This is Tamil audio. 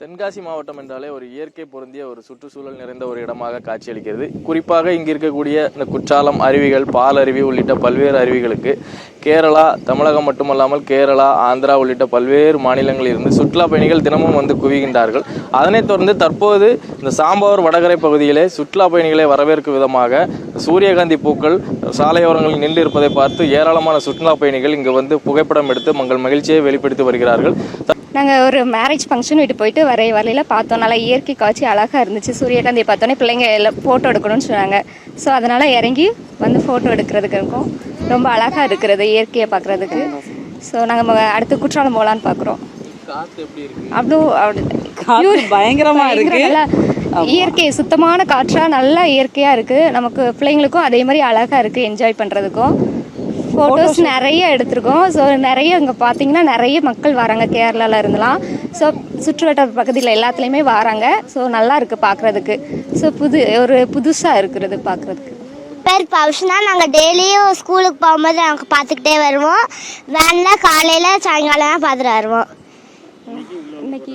தென்காசி மாவட்டம் என்றாலே ஒரு இயற்கை பொருந்திய ஒரு சுற்றுச்சூழல் நிறைந்த ஒரு இடமாக காட்சியளிக்கிறது. குறிப்பாக இங்கு இருக்கக்கூடிய இந்த குற்றாலம் அருவிகள் பால் அருவி உள்ளிட்ட பல்வேறு அருவிகளுக்கு கேரளா தமிழகம் மட்டுமல்லாமல் கேரளா ஆந்திரா உள்ளிட்ட பல்வேறு மாநிலங்களில் இருந்து சுற்றுலா பயணிகள் தினமும் வந்து குவிகின்றார்கள். அதனைத் தொடர்ந்து தற்போது இந்த சாம்பார் வடகரை பகுதியிலே சுற்றுலா பயணிகளை வரவேற்கும் விதமாக சூரியகாந்தி பூக்கள் சாலையோரங்களில் நின்று இருப்பதை பார்த்து ஏராளமான சுற்றுலா பயணிகள் இங்கு வந்து புகைப்படம் எடுத்து மங்கள் மகிழ்ச்சியை வெளிப்படுத்தி வருகிறார்கள். நாங்கள் ஒரு மேரேஜ் ஃபங்க்ஷன் வீட்டு போயிட்டு வர வரையில பார்த்தோம். நல்லா இயற்கை காட்சி அழகாக இருந்துச்சு. சூரியகாந்தியை பார்த்தோன்னே பிள்ளைங்க எல்லாம் ஃபோட்டோ எடுக்கணும்னு சொன்னாங்க. ஸோ அதனால் இறங்கி வந்து ஃபோட்டோ எடுக்கிறதுக்கு இருக்கும். ரொம்ப அழகாக இருக்கிறது இயற்கையை பார்க்குறதுக்கு. ஸோ நாங்கள் அடுத்து குற்றாலம் போகலான்னு பார்க்குறோம். காத்து பயங்கரமா இருக்கு. நல்லா இயற்கை சுத்தமான காற்றா நல்லா இயற்கையாக இருக்குது நமக்கு பிள்ளைங்களுக்கும் அதே மாதிரி அழகாக இருக்குது என்ஜாய் பண்ணுறதுக்கும் ஃபோட்டோஸ் நிறைய எடுத்திருக்கோம். ஸோ நிறைய இங்கே பார்த்தீங்கன்னா நிறைய மக்கள் வராங்க. கேரளால இருந்தெல்லாம் ஸோ சுற்றுவட்டார பகுதியில் எல்லாத்துலேயுமே வராங்க. ஸோ நல்லா இருக்குது பார்க்குறதுக்கு ஸோ புது ஒரு புதுசாக இருக்கிறது பார்க்குறதுக்கு பேர் பவுஷ்னா நாங்கள் டெய்லியும் ஸ்கூலுக்கு போகும்போது நாங்கள் பார்த்துக்கிட்டே வருவோம். வேனில் காலையில் சாயங்காலம் பார்த்துட்டு வருவோம். இன்னைக்கு